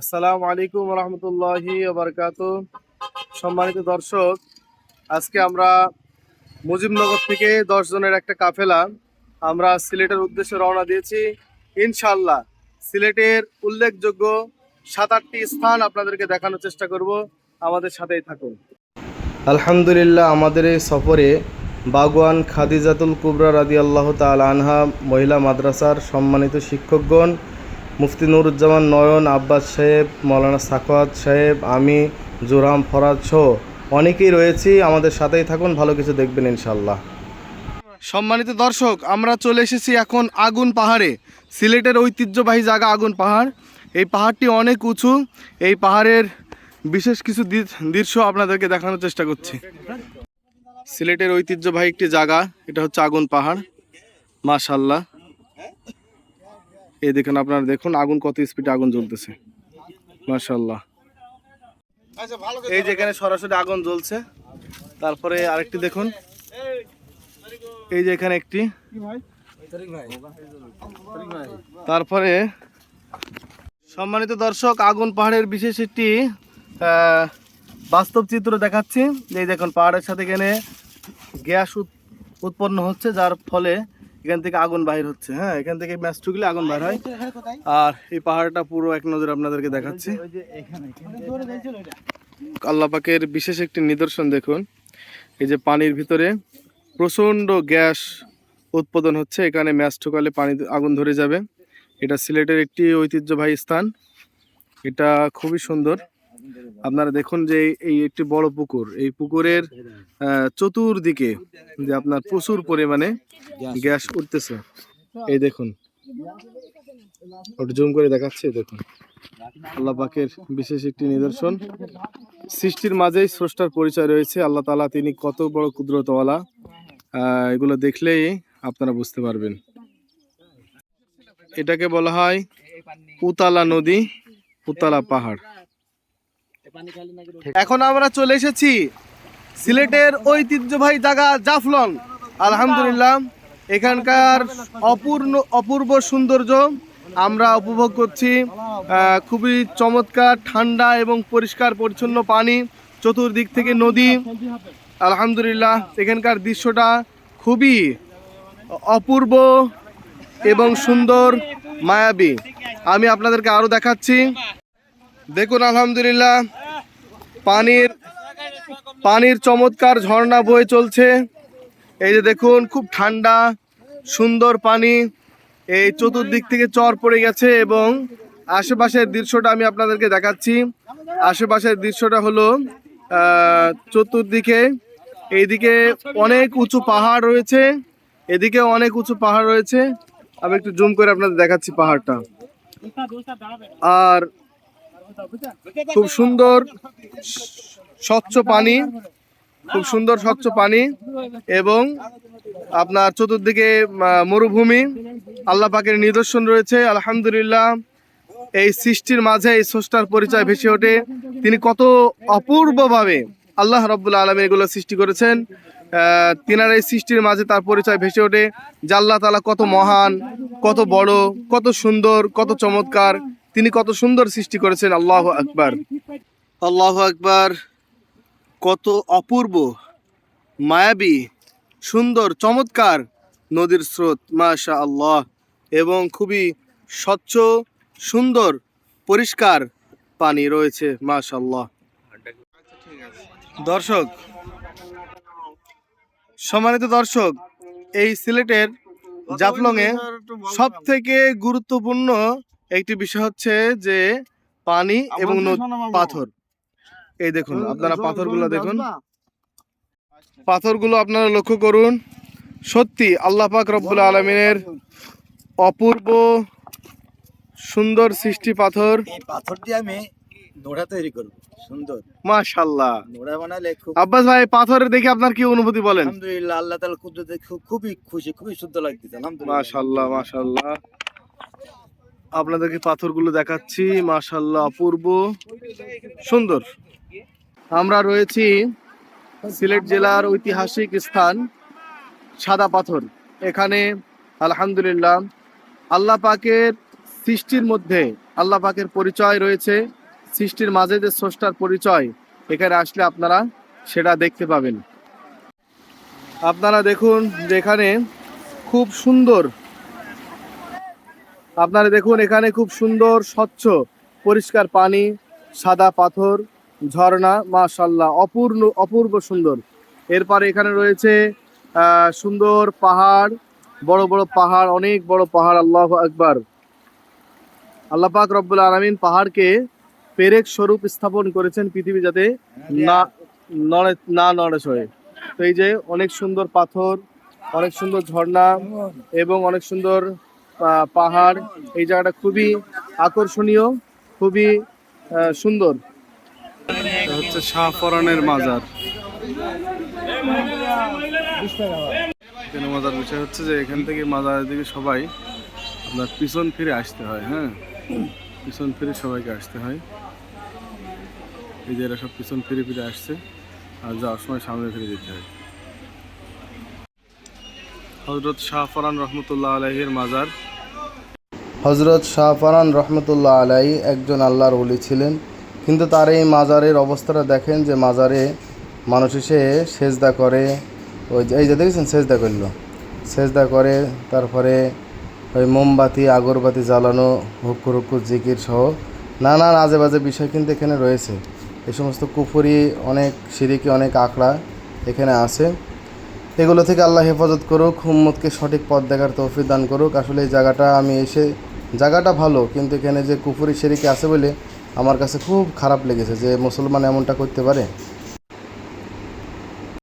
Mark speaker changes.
Speaker 1: আসসালামু আলাইকুম রহমতুল্লাহি বারকাত সম্মানিত দর্শক, আজকে আমরা মুজিবনগর থেকে দশ জনের একটা কাফেলা, আমরা সিলেটের উদ্দেশ্যে রওনা দিয়েছি। ইনশাল্লাহ সিলেটের উল্লেখযোগ্য সাত আটটি স্থান আপনাদেরকে দেখানোর চেষ্টা করব। আমাদের সাথেই থাকুন। আলহামদুলিল্লাহ, আমাদের এই সফরে বাগওয়ান খাদিজাতুল কুবরা রাদি আল্লাহ তাল আনহা মহিলা মাদ্রাসার সম্মানিত শিক্ষকগণ মুফতি নুরুজ্জামান নয়ন, আব্বাস সাহেব, মৌলানা সাকওয়াত সাহেব, আমি, জোরাম ফরাজ সহ অনেকেই রয়েছি। আমাদের সাথেই থাকুন, ভালো কিছু দেখবেন ইনশাল্লাহ সম্মানিত দর্শক, আমরা চলে এসেছি এখন আগুন পাহাড়ে। সিলেটের ঐতিহ্যবাহী জায়গা আগুন পাহাড়। এই পাহাড়টি অনেক উঁচু। এই পাহাড়ের বিশেষ কিছু দৃশ্য আপনাদেরকে দেখানোর চেষ্টা করছি। সিলেটের ঐতিহ্যবাহী একটি জায়গা, এটা হচ্ছে আগুন পাহাড়। মাশাল্লাহ এই দেখুন আপনারা দেখুন, আগুন, কত স্পিডে আগুন জ্বলতেছে। মাশাল্লাহ এই যেখানে সরাসরি আগুন জ্বলছে। তারপরে আরেকটি দেখুন। এই যে এখানে একটি। তারপরে সম্মানিত দর্শক, আগুন পাহাড়ের বিশেষ একটি বাস্তব চিত্র দেখাচ্ছি। এই দেখুন, পাহাড়ের সাথে এখানে গ্যাস উৎ- উৎপন্ন হচ্ছে, যার ফলে এখান থেকে আগুন বাহির হচ্ছে হ্যাঁ? এখান থেকে ম্যাচ ঠুকলে আগুন বাইর হয়। আর এই পাহাড়টা পুরো এক নজর আপনাদেরকে দেখাচ্ছি। আল্লাহ পাকের বিশেষ একটি নিদর্শন দেখুন। এই যে পানির ভিতরে প্রচণ্ড গ্যাস উৎপাদন হচ্ছে। এখানে ম্যাচ ঠোকালে পানি আগুন ধরে যাবে। এটা সিলেটের একটি ঐতিহ্যবাহী স্থান। এটা খুবই সুন্দর। আপনারা দেখুন যে এই- একটি বড় পুকুর। এই পুকুরের চতুর্দিকে যে আপনার প্রচুর পরিমাণে গ্যাস উঠতেছে। এই দেখুন। ওটা জুম করে দেখাচ্ছে দেখুন। আল্লাহ পাকের বিশেষ একটি নিদর্শন। সৃষ্টির মাঝেই স্রষ্টার পরিচয় রয়েছে। আল্লাহ তালা তিনি কত বড় কুদরতওয়ালা। এগুলো দেখলেই আপনারা বুঝতে পারবেন। এটাকে বলা হয় উতালা নদী, উতালা পাহাড়। এখন আমরা চলে এসেছি সিলেটের ঐতিহ্যবাহী জায়গা জাফলং। আলহামদুলিল্লাহ, এখানকার অপূর্ণ, অপূর্ব সৌন্দর্য আমরা উপভোগ করছি খুবই চমৎকার ঠান্ডা এবং পরিষ্কার পরিচ্ছন্ন পানি, চতুর্দিক থেকে নদী। আলহামদুলিল্লাহ, এখানকার দৃশ্যটা খুবই অপূর্ব এবং সুন্দর, মায়াবী। আমি আপনাদেরকে আরও দেখাচ্ছি। দেখুন, আলহামদুলিল্লাহ পানির পানির চমৎকার ঝর্ণা বয়ে চলছে। এই যে দেখুন, খুব ঠান্ডা, সুন্দর পানি। এই চতুর্দিক থেকে চর পড়ে গেছে এবং আশেপাশের দৃশ্যটা আমি আপনাদেরকে দেখাচ্ছি। আশেপাশের দৃশ্যটা হলো চতুর্দিকে। এইদিকে অনেক উঁচু পাহাড় রয়েছে। এদিকে অনেক উঁচু পাহাড় রয়েছে। আমি একটু জুম করে আপনাদের দেখাচ্ছি পাহাড়টা। আর খুব সুন্দর স্বচ্ছ পানি, খুব সুন্দর স্বচ্ছ পানি এবং আপনার চতুর্দিকে মরুভূমি, আল্লাহ পাকের নিদর্শন রয়েছে, আলহামদুলিল্লাহ। এই সৃষ্টির মাঝে এই স্রষ্টার পরিচয় ভেসে ওঠে। তিনি কত অপূর্বভাবে আল্লাহ রব্বুল আলম এগুলো সৃষ্টি করেছেন। তিনার এই সৃষ্টির মাঝে তার পরিচয় ভেসে ওঠে যে আল্লাহ তালা কত মহান, কত বড়, কত সুন্দর, কত চমৎকার। তিনি কত সুন্দর সৃষ্টি করেছেন, আল্লাহ আকবার। আল্লাহ আকবার, কত অপূর্ব, মায়াবী, সুন্দর, চমৎকার নদীর স্রোত মাশা আল্লাহ এবং খুবই স্বচ্ছ, সুন্দর, পরিষ্কার পানি রয়েছে মাশা আল্লাহ দর্শক, সম্মানিত দর্শক, এই সিলেটের জাফলংয়ে সব থেকে গুরুত্বপূর্ণ একটি বিষয় হচ্ছে যে পানি এবং নদ- পাথর। এই দেখুন আপনারা পাথরগুলো দেখুন। পাথরগুলো আপনারা লক্ষ্য করুন। সত্যি আল্লাহ পাক রব্বুল আলমিনের অপূর্ব সুন্দর সৃষ্টি পাথর।
Speaker 2: এই পাথর দিয়ে আমি নোড়া তৈরি করব। সুন্দর।
Speaker 1: মাশাল্লাহ
Speaker 2: নোড়া বানালে খুব
Speaker 1: আব্বাস ভাই পাথরের দেখে আপনার কি অনুভূতি বলেন?
Speaker 2: আলহামদুলিল্লাহ আল্লাহ তাআলা কুদরতে খুব খুবই খুশি খুবই শুদ্ধ লাগতেছে আলহামদুলিল্লাহ।
Speaker 1: মাশাল্লাহ মাশাল্লাহ আপনাদেরকে পাথরগুলো দেখাচ্ছি মাশাল্লাহ অপূর্ব। সুন্দর। আমরা রয়েছি সিলেট জেলার ঐতিহাসিক স্থান, সাদা পাথর। এখানে আলহামদুলিল্লাহ আল্লাহ পাকের সৃষ্টির মধ্যে, আল্লাহ পাকের পরিচয় রয়েছে। সৃষ্টির মাঝে যে স্রষ্টার পরিচয়, এখানে আসলে আপনারা সেটা দেখতে পাবেন। আপনারা দেখুন যেখানে খুব সুন্দর আপনারা দেখুন, এখানে খুব সুন্দর, স্বচ্ছ, পরিষ্কার পানি, সাদা পাথর, ঝর্ণা, মাশাল্লাহ, অপূর্ণ, অপূর্ব সুন্দর। এরপরে এখানে রয়েছে সুন্দর পাহাড়, বড় বড় পাহাড়, অনেক বড় পাহাড়, আল্লাহ আকবার। আল্লাহ পাক রব্বুল আলমিন পাহাড়কে পেরেক স্বরূপ স্থাপন করেছেন পৃথিবী যাতে না, নড়ে না নড়ে সয়ে তো এই যে অনেক সুন্দর পাথর, অনেক সুন্দর ঝর্ণা এবং অনেক সুন্দর পাহাড়, এই জায়গাটা খুবই আকর্ষণীয়, খুবই সুন্দর। হচ্ছে শাহপরানের মাজার। এখানে মজার বিষয় হচ্ছে যে এখান থেকে মাজারের দিকে সবাই আপনার পিছন ফিরে আসতে হয় হ্যাঁ? পিছন ফিরে সবাইকে আসতে হয়। এই যে এরা সব পিছন ফিরে ফিরে আসছে, আর যাওয়ার সময় সামনে ফিরে যেতে হয়। হজরত শাহফরান রহমতুল্লাহ আলহের মাজার
Speaker 3: হজরত শাহফারান রহমতুল্লাহ আলাই একজন আল্লাহর ওলি ছিলেন। কিন্তু তার এই মাজারের অবস্থাটা দেখেন যে মাজারে মানুষ এসে সেজদা করে। ওই যে, এই যে দেখেছেন, সেজদা করল। সেজদা করে, তারপরে ওই মোমবাতি, আগরবাতি জ্বালানো হুক্কুর হুক্কুর জিকির সহ নানান আজে বাজে বিষয় কিন্তু এখানে রয়েছে। এই সমস্ত কুফুরি, অনেক সিরিকি, অনেক আঁকড়া এখানে আছে। এগুলো থেকে আল্লাহ হেফাজত করুক হুম্মদকে সঠিক পথ দেখার তৌফিক দান করুক। আসলে এই জায়গাটা আমি এসে জায়গাটা ভালো, কিন্তু এখানে যে কুফুরি শেরিকে আছে বলে আমার কাছে খুব খারাপ লেগেছে যে মুসলমান এমনটা করতে পারে।